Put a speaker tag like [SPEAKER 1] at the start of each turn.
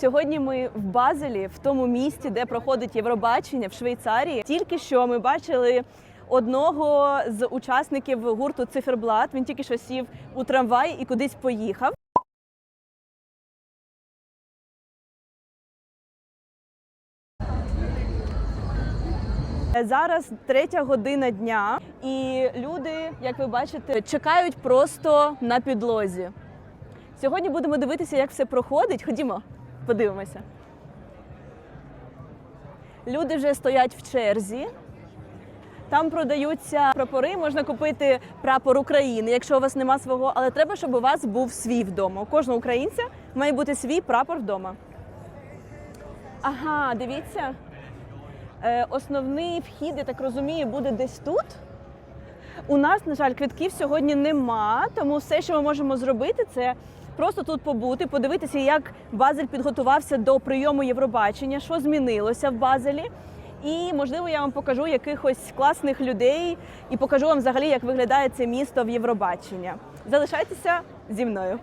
[SPEAKER 1] Сьогодні ми в Базелі, в тому місті, де проходить Євробачення в Швейцарії. Тільки що ми бачили одного з учасників гурту Циферблат. Він тільки що сів у трамвай і кудись поїхав. Зараз третя година дня, і люди, як ви бачите, чекають просто на підлозі. Сьогодні будемо дивитися, як все проходить. Ходімо, подивимося. Люди вже стоять в черзі. Там продаються прапори, можна купити прапор України, якщо у вас нема свого, але треба, щоб у вас був свій вдома. У кожного українця має бути свій прапор вдома. Ага, дивіться. Е, основний вхід, я так розумію, буде десь тут. У нас, на жаль, квитків сьогодні нема, тому все, що ми можемо зробити, це просто тут побути, подивитися, як Базель підготувався до прийому Євробачення, що змінилося в Базелі. І можливо я вам покажу якихось класних людей і покажу вам взагалі, як виглядає це місто в Євробачення. Залишайтеся зі мною.